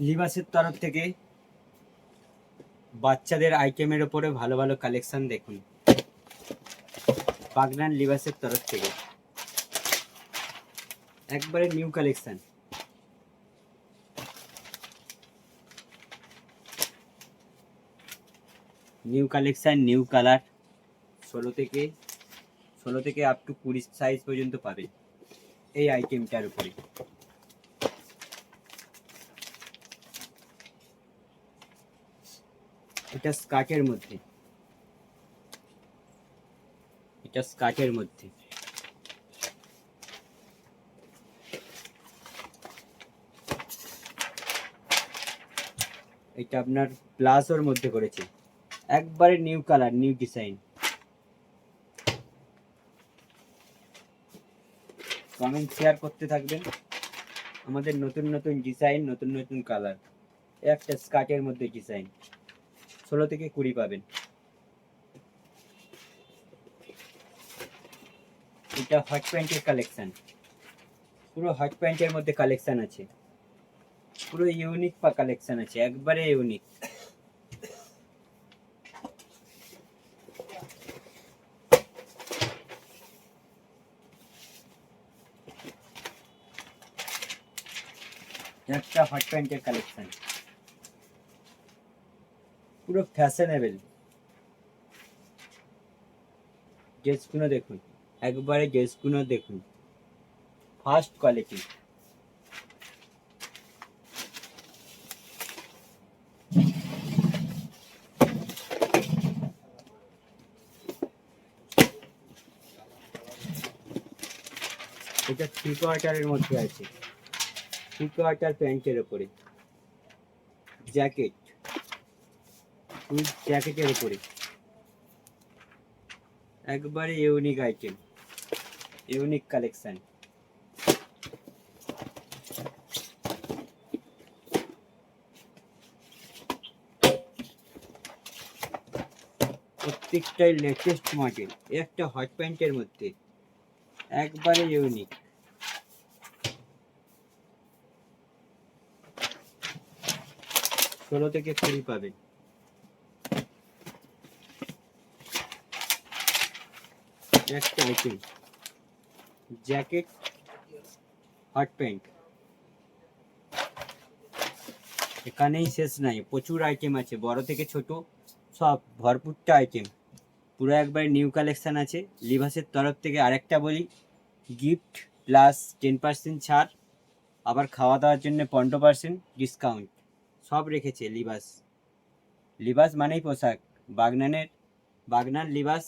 লিবাসের তরফ থেকে বাচ্চাদের আইটেমের ওপরে ভালো ভালো কালেকশন দেখুন। বাগনান লিবাসের তরফ থেকে। একবারে new collection new collection new colour ষোলো থেকে ষোলো থেকে আপ টু কুড়ি সাইজ পর্যন্ত পাবে এই আইটেমটার উপরে। এটা স্কার্টের মধ্যে। এটা স্কার্টের মধ্যে। এটা আপনার প্লাজোর মধ্যে করেছে। একবারে new colour, new design. Comment share করতে থাকবেন। আমাদের নতুন নতুন ডিজাইন, নতুন নতুন কালার। একটা স্কার্টের মধ্যে ডিজাইন। ষোলো থেকে কুড়ি পাবেন। এটা হট প্যান্টের কালেকশান পুরো হট প্যান্টের মধ্যে কালেকশান আছে। পুরো ইউনিক পা কালেকশন আছে, একবারে ইউনিক একটা হট প্যান্টের কালেকশন পুরো ফ্যাশনেবল ড্রেসগুলো দেখুন, একবারে ড্রেসগুলো দেখুন। ফার্স্ট কোয়ালিটি এটা থ্রি কোয়ার্টারের মধ্যে আছে। থ্রি কোয়ার্টার প্যান্টের ওপরে জ্যাকেট ফুল জ্যাকেটের উপরে। একবারে ইউনিক আইটেম। Unique collection. প্রত্যেকটাই লেটেস্ট মডেল একটা হট প্যান্টের মধ্যে। একবারে ইউনিক। ষোলো থেকে কুড়ি পাবেন। একটা আইটেম জ্যাকেট হট প্যান্ট এখানেই শেষ নাই। প্রচুর আইটেম আছে। বড় থেকে ছোট, সব ভরপুরটা আইটেম পুরো একবার নিউ কালেকশন আছে। লিভাসের তরফ থেকে আরেকটা বলি। গিফট প্লাস টেন পার্সেন্ট ছাড়। আবার খাওয়া দাওয়ার জন্য পনেরো পার্সেন্ট ডিসকাউন্ট সব রেখেছে লিবাস লিবাস মানেই পোশাক। বাগনানের বাগনান লিবাস